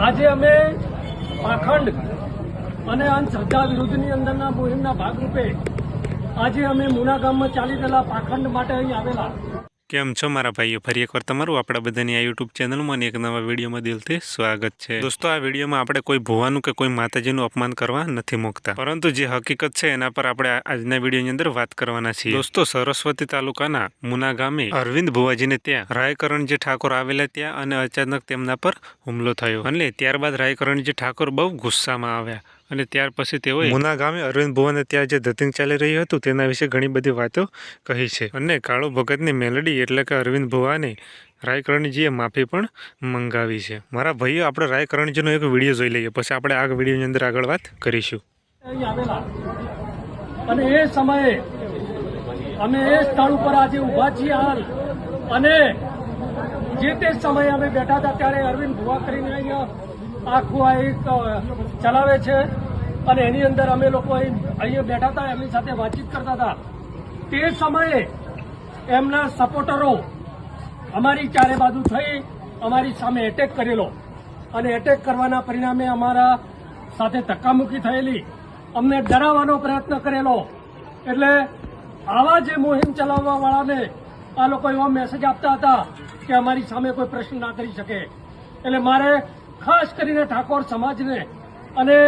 આજે અમે પાખંડ અને અંધશ્રદ્ધા વિરુદ્ધની અંદરના મુહિમના ભાગરૂપે આજે અમે મુના ગામમાં ચાલી રહેલા પાખંડ માટે અહીં આવેલા કેમ છો મારા ભાઈઓ? ફરી એકવાર તમારું આપણા બધાની આ યુટ્યુબ ચેનલમાં અને એક નવા વિડીયોમાં દિલથી સ્વાગત છે. દોસ્તો, આ વિડીયોમાં આપણે કોઈ ભુવાનું કે કોઈ માતાજીનું અપમાન કરવા નથી મૂકતા. પરંતુ જે હકીકત છે એના પર આપણે આજના વિડીયોની અંદર વાત કરવાના છીએ. દોસ્તો, સરસ્વતી તાલુકાના મુના ગામે અરવિંદ ભુવાજીને ત્યાં રાયકરણજી ઠાકોર આવેલા ત્યાં અને અચાનક તેમના પર હુમલો થયો. અને ત્યારબાદ રાયકરણજી ઠાકોર બહુ ગુસ્સામાં આવ્યા. અને ત્યાર પછી તેઓએ મુના ગામે અરવિંદ ભુવાને ત્યાં જે ધતિંગ ચાલી રહ્યું હતું તેના વિશે ઘણી બધી વાતો કહી છે. અને કાળુ ભગતની મેલડી એટલે કે અરવિંદ ભુવાને રાયકરણજીએ માફી પણ મંગાવી છે. મારા ભાઈઓ આપણે રાયકરણજીનો એક વીડિયો જોઈ લઈએ. પછી આપણે આ વિડીયોની અંદર આગળ વાત કરીશું. અને એ સમયે અમે એ સ્થળ ઉપર આજે ઊભા છીએ હાલ. અને જે તે સમયે અમે બેઠા હતા ત્યારે અરવિંદ ભુવા કરીને અહીંયા આખું આ એક ચલાવે છે. અને એની અંદર અમે લોકો અહીં અહીંયા બેઠા હતા, એમની સાથે વાતચીત કરતા હતા. તે સમયે એમના સપોર્ટરો અમારી ચારે બાજુ થઈ અમારી સામે એટેક કરેલો. અને એટેક કરવાના પરિણામે અમારા સાથે ધક્કામુક્કી થયેલી. અમને ડરાવવાનો પ્રયત્ન કરેલો. એટલે આવા જે મુહિમ ચલાવવાવાળાને આ લોકો એવો મેસેજ આપતા હતા કે અમારી સામે કોઈ પ્રશ્ન ના કરી શકે. એટલે મારે ખાસ કરીને ઠાકોર સમાજને અને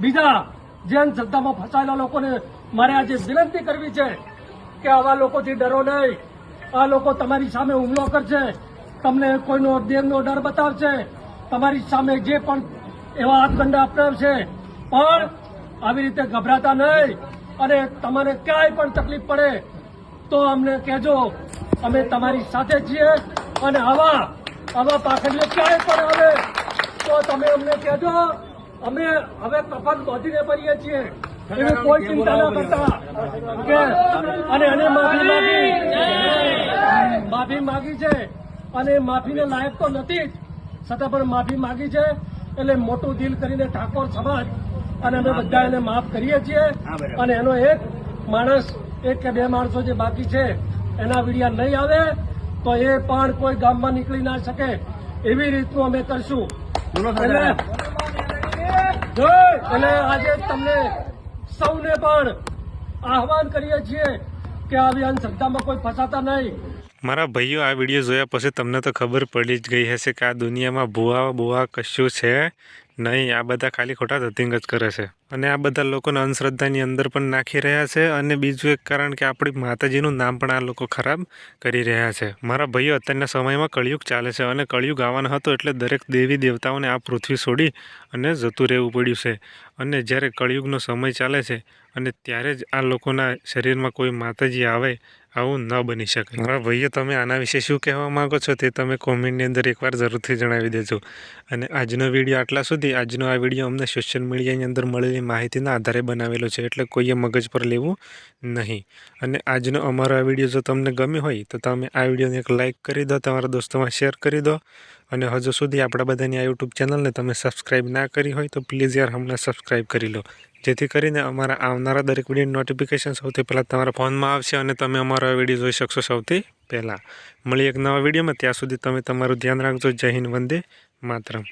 બીજા જૈન ધંધામાં ફસાયેલા લોકોને મારે આજે વિનંતી કરવી છે કે આવા લોકોથી ડરો નહીં. આ લોકો તમારી સામે હુમલો કરશે. તમને કોઈનો દેહનો ડર બતાવશે. તમારી સામે જે પણ એવા હાથગંડા અપનાવશે. પણ આવી રીતે ગભરાતા નહીં અને તમને ક્યાંય પણ તકલીફ પડે તો અમને કહેજો. અમે તમારી સાથે છીએ અને આવા આવા પાખંડીઓ ક્યાંય પણ આવે તો તમે અમને કહેજો. અમે હવે કફન બાંધીને પડીએ છીએ. એવી કોઈ ચિંતા ના કરતા. કે અને એને માફી માગી. માફી માગી છે. અને માફીને લાયક તો નથી જ. છતાં પણ માફી માગી છે. એટલે મોટું દિલ કરીને ઠાકોર સમાજ અને અમે બધા એને માફ કરીએ છીએ. અને એનો એક માણસ એક કે બે માણસો જે બાકી છે એના વિડિયા નહીં આવે તો એ પણ કોઈ ગામમાં નીકળી ના શકે. એવી રીતનું અમે કરશું. એટલે આજે તમને સૌને પણ આહવાન કરીએ છીએ કે આવી અંધશ્રદ્ધામાં કોઈ ફસાતા નહીં. મારા ભાઈઓ, આ વીડિયો જોયા પછી તમને તો ખબર પડી જ ગઈ હશે કે આ દુનિયામાં ભુવા બુવા કશું છે નહીં, આ બધા ખાલી ખોટા ધતિંગ જ કરે છે. અને આ બધા લોકોને અંધશ્રદ્ધાની અંદર પણ નાખી રહ્યા છે અને બીજું એક કારણ કે આપણી માતાજીનું નામ પણ આ લોકો ખરાબ કરી રહ્યા છે. મારા ભાઈઓ અત્યારના સમયમાં કળિયુગ ચાલે છે અને કળિયુગ આવવાનો હતો એટલે દરેક દેવી દેવતાઓને આ પૃથ્વી છોડી અને જતું રહેવું પડ્યું છે. અને જ્યારે કળિયુગનો સમય ચાલે છે અને ત્યારે જ આ લોકોના શરીરમાં કોઈ માતાજી આવે આવું ન બની શકે. મારા ભાઈઓ તમે આના વિશે શું કહેવા માંગો છો તે તમે કોમેન્ટની અંદર એકવાર જરૂરથી જણાવી દેજો. અને આજનો વીડિયો આટલા સુધી. આજનો આ વીડિયો અમને સોશિયલ મીડિયાની અંદર મળેલી માહિતીના આધારે બનાવેલો છે એટલે કોઈએ મગજ પર લેવું નહીં. અને આજનો અમારો આ વીડિયો જો તમને ગમ્યો હોય તો તમે આ વિડીયોને એક લાઇક કરી દો તમારા દોસ્તોમાં શેર કરી દો. અને હજુ સુધી આપણા બધાની આ યુટ્યુબ ચેનલને તમે સબસ્ક્રાઈબ ના કરી હોય તો પ્લીઝ યાર હમણાં સબસ્ક્રાઈબ કરી લો. જેથી કરીને અમારા આવનારા દરેક વીડિયો નોટિફિકેશન સૌથી પહેલાં તમારા ફોનમાં આવશે અને તમે અમારો વીડિયો જોઈ શકશો સૌથી પહેલાં. મળી એક નવા વિડીયોમાં. ત્યાં સુધી તમે તમારું ધ્યાન રાખજો. જય હિન્દ, વંદે માતરમ.